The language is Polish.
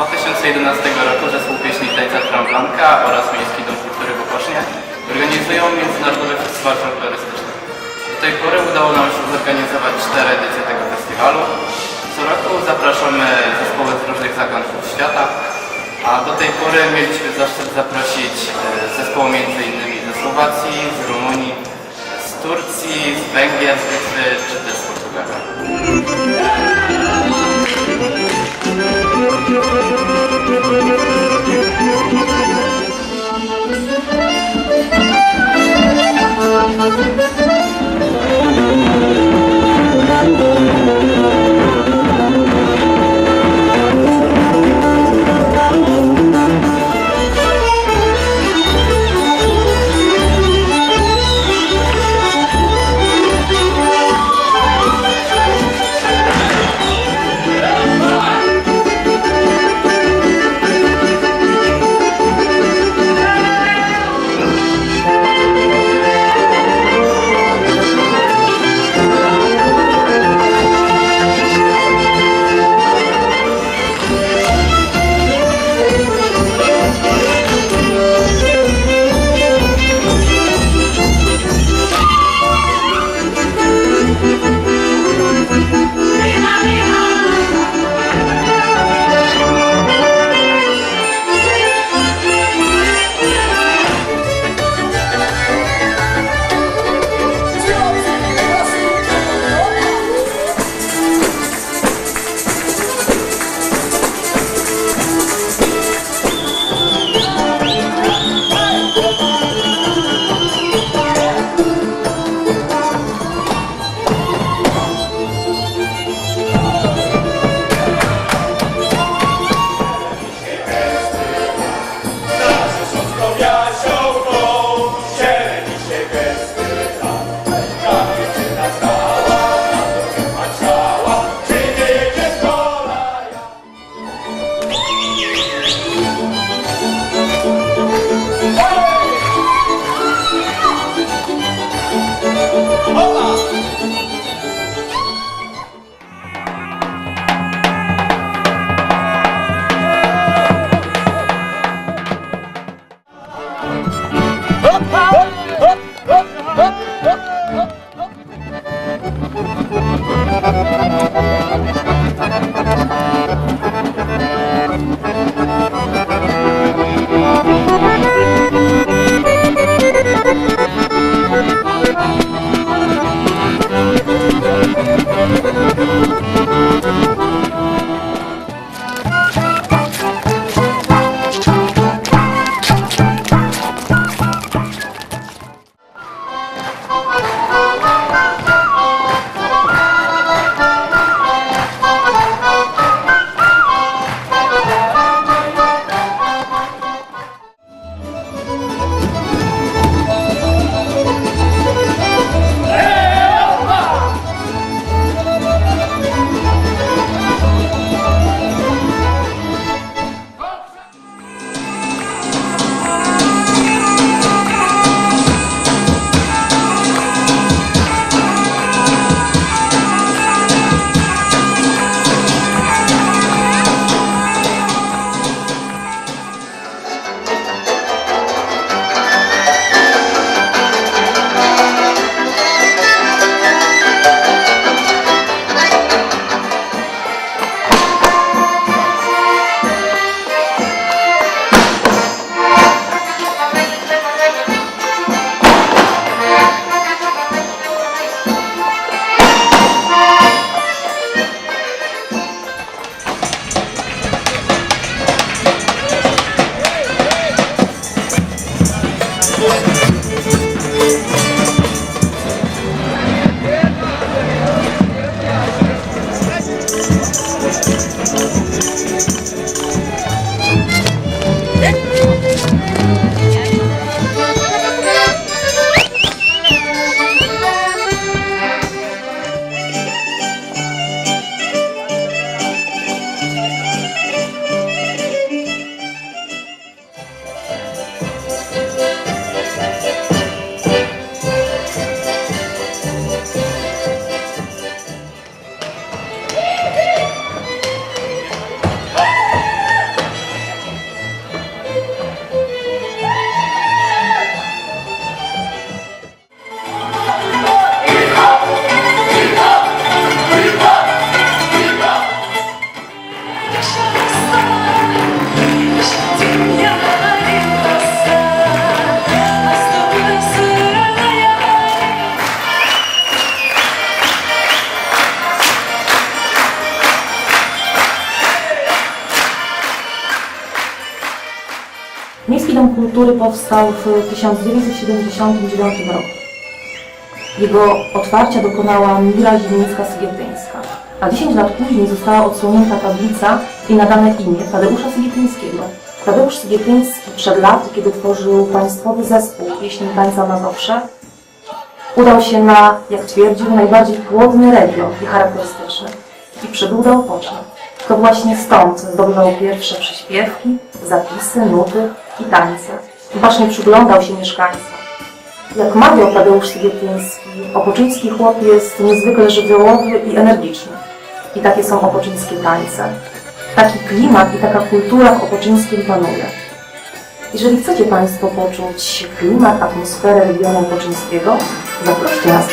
2011 roku zespół pieśni Tańca Tramblanka oraz Miejski Dom Kultury w Opocznie organizują Międzynarodowy Festiwal Folklorystyczny. Do tej pory udało nam się zorganizować cztery edycje tego festiwalu. Co roku zapraszamy zespoły z różnych zakątków świata, a do tej pory mieliśmy zaszczyt zaprosić e, zespoły m.in. ze Słowacji, z Rumunii, z Turcji, z Węgier, z Litwy czy też powstał w 1979 roku. Jego otwarcia dokonała Mira Ziemińska-Sygietyńska, a 10 lat później została odsłonięta tablica i nadane imię Tadeusza Sygietyńskiego. Tadeusz Sygietyński przed laty, kiedy tworzył państwowy zespół pieśni tańca Mazowsze, udał się na, jak twierdził, najbardziej płodny region i charakterystyczny i przybył do Opoczna. To właśnie stąd zdobywał pierwsze przyśpiewki, zapisy, nuty i tańce. Bacznie przyglądał się mieszkańcom. Jak mawiał Tadeusz Sygietyński, opoczyński chłop jest niezwykle żywiołowy i energiczny. I takie są opoczyńskie tańce. Taki klimat i taka kultura w Opoczyńskim panuje. Jeżeli chcecie Państwo poczuć klimat, atmosferę regionu opoczyńskiego, zaproście nas.